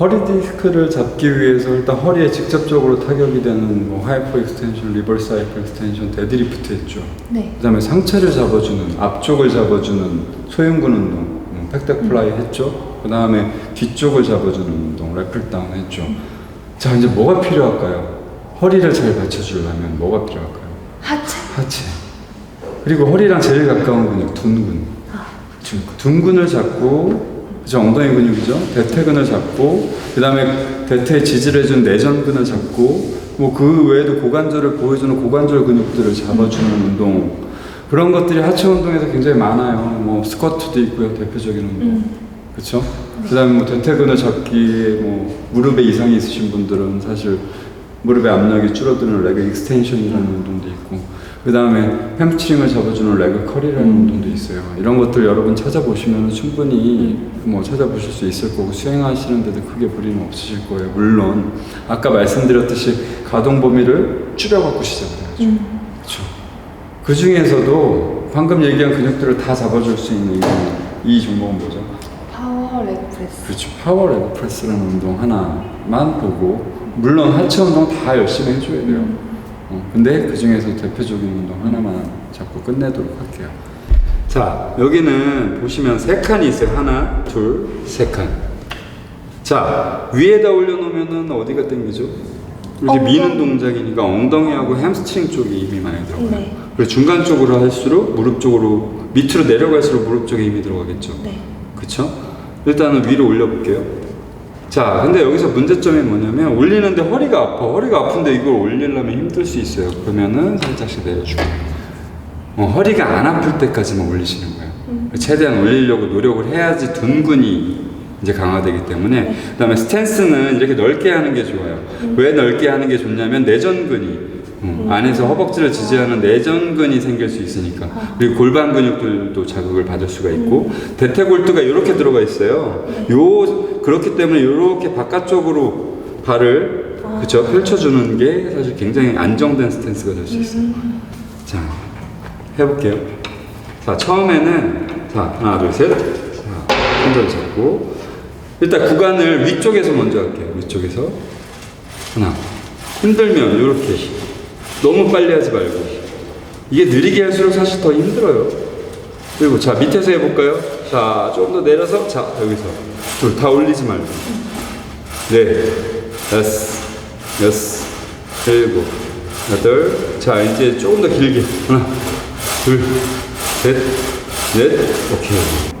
허리 디스크를 잡기 위해서 일단 허리에 직접적으로 타격이 되는 뭐 하이퍼 익스텐션, 리버스 하이퍼 익스텐션, 데드리프트 했죠. 네. 그다음에 상체를 잡아주는 앞쪽을 잡아주는 소형근 운동, 음, 백덱 플라이 했죠. 그다음에 뒤쪽을 잡아주는 운동, 래플 다운 했죠. 자 이제 뭐가 필요할까요? 허리를 잘 받쳐주려면 뭐가 필요할까요? 하체. 하체. 그리고 허리랑 제일 가까운 근육 둔근. 아. 둔- 둔근을 잡고 그죠 엉덩이 근육이죠. 대퇴근을 잡고 그다음에 대퇴 지지를 해준 내전근을 잡고 뭐 그 외에도 고관절을 보여주는 고관절 근육들을 잡아주는 운동 그런 것들이 하체 운동에서 굉장히 많아요. 뭐 스쿼트도 있고요. 대표적인 운동. 음. 그렇죠? 그다음에 뭐 대퇴근을 잡기에 뭐 무릎에 이상이 있으신 분들은 사실 무릎의 압력이 줄어드는 레그 익스텐션이라는 운동도 있고 그 다음에 햄스트링을 잡아주는 레그 컬이라는 음. 운동도 있어요. 이런 것들 여러분 찾아보시면 충분히 뭐 찾아보실 수 있을 거고 수행하시는 데도 크게 무리는 없으실 거예요. 물론 아까 말씀드렸듯이 가동 범위를 줄여갖고 시작을 해야죠. 음. 그렇죠. 그 중에서도 방금 얘기한 근육들을 다 잡아줄 수 있는 이, 이 종목은 뭐죠? 파워 레그 프레스. 그렇죠. 파워 레그 프레스라는 운동 하나만 보고 물론 하체 운동 다 열심히 해줘야 돼요. 음. 어, 근데 그 중에서 대표적인 운동 하나만 잡고 끝내도록 할게요. 자 여기는 보시면 세 칸이 있어요. 하나, 둘, 세 칸. 자 위에다 올려놓으면은 어디가? 이렇게 엉덩이. 미는 동작이니까 엉덩이하고 햄스트링 쪽에 힘이 많이 들어가요. 네. 그리고 중간 쪽으로 할수록 무릎 쪽으로 밑으로 내려갈수록 무릎 쪽에 힘이 들어가겠죠. 네. 그쵸? 일단은 위로 올려볼게요. 자, 근데 여기서 문제점이 뭐냐면 올리는데 허리가 아파. 허리가 아픈데 이걸 올리려면 힘들 수 있어요. 그러면은 살짝씩 내려주고. 어, 허리가 안 아플 때까지만 올리시는 거예요. 최대한 올리려고 노력을 해야지 둔근이 이제 강화되기 때문에 그다음에 스탠스는 이렇게 넓게 하는 게 좋아요. 왜 넓게 하는 게 좋냐면 내전근이 음, 안에서 허벅지를 지지하는 내전근이 생길 수 있으니까 그리고 골반 근육들도 자극을 받을 수가 있고 대퇴골두가 이렇게 들어가 있어요. 요 그렇기 때문에 이렇게 바깥쪽으로 발을 그쵸 펼쳐주는 게 사실 굉장히 안정된 스탠스가 될 수 있어요. 자 해볼게요. 자 처음에는 자 하나 둘 셋. 자 손절 잡고 일단 구간을 위쪽에서 먼저 할게요. 위쪽에서 하나 힘들면 이렇게 너무 빨리 하지 말고 이게 느리게 할수록 사실 더 힘들어요. 그리고 자 밑에서 해볼까요? 자 조금 더 내려서. 자 여기서. 둘 다 올리지 말고. 네. 다섯 여섯 일곱 여덟. 자 이제 조금 더 길게. 하나 둘 셋 넷. 오케이